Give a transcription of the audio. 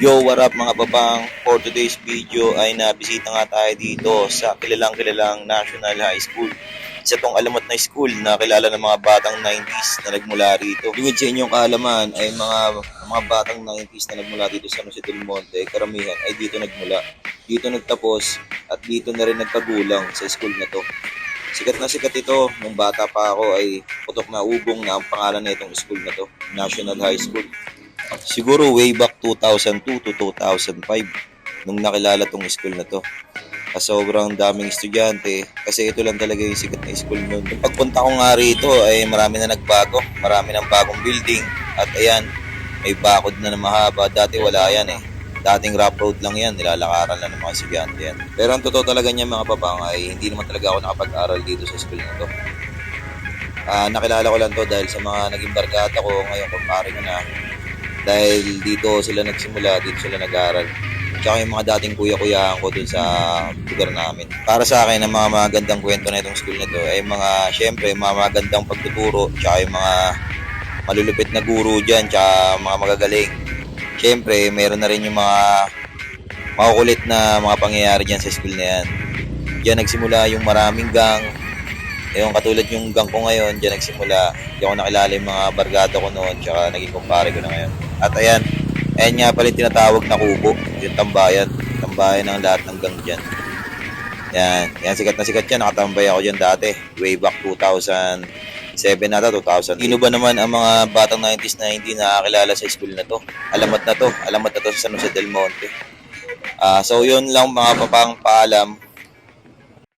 Yo, what up mga papang? For today's video ay nabisita nga tayo dito sa kilalang kilalang National High School. Isa tong alamat na school na kilala ng mga batang 90s na nagmula rito. Lingid sa inyong kaalaman ay mga mga batang 90s na nagmula dito sa Jose del Monte, karamihan ay dito nagmula. Dito nagtapos at dito na rin nagkagulang sa school na to. Sikat na sikat ito. Nung bata pa ako ay putok na ubong na ang pangalan na itong school na to. National High School. Siguro way back 2002 to 2005 nung nakilala tong school na to. Kasi sobrang daming estudyante kasi ito lang talaga yung sikat na school noon. Yung pagpunta ko nga rito ay marami na nagbago. Marami ng bagong building at ayan, may bakod na na mahaba. Dati wala yan eh. Dating rough road lang yan, nilalakaran lang ng mga estudyante yan. Pero ang totoo talaga niya mga papang ay hindi naman talaga ako nakapag-aral dito sa school na to. Ah, nakilala ko lang to dahil sa mga naging barkada ko ngayon kumpare ko na dahil dito sila nagsimula, dito sila nag-aral. Tsaka yung mga dating kuya-kuyaan ko dun sa lugar namin. Para sa akin, ang mga magandang kwento na itong school na to ay mga, syempre, mga magandang pagtuturo, tsaka yung mga malulupit na guro dyan, tsaka mga magagaling. Syempre, meron na rin yung mga makukulit na mga pangyayari dyan sa school na yan. Diyan nagsimula yung maraming gang, yung katulad yung gang ko ngayon, diyan nagsimula. Diyan ako nakilala yung mga barkada ko noon, tsaka naging kumpare ko na ngayon. At ayan, ayan nga pala yung tinatawag na kubo, yung tambayan. Tambayan ng lahat ng gang dyan. Yan, yan sikat na sikat yan. Nakatambay ako dyan dati. Way back 2007 nata, 2000. Sino ba naman ang mga batang 90s na hindi nakakilala sa school na to? Alamat na to. Alamat na to sa San Jose del Monte. Ah, so yun lang mga papang paalam.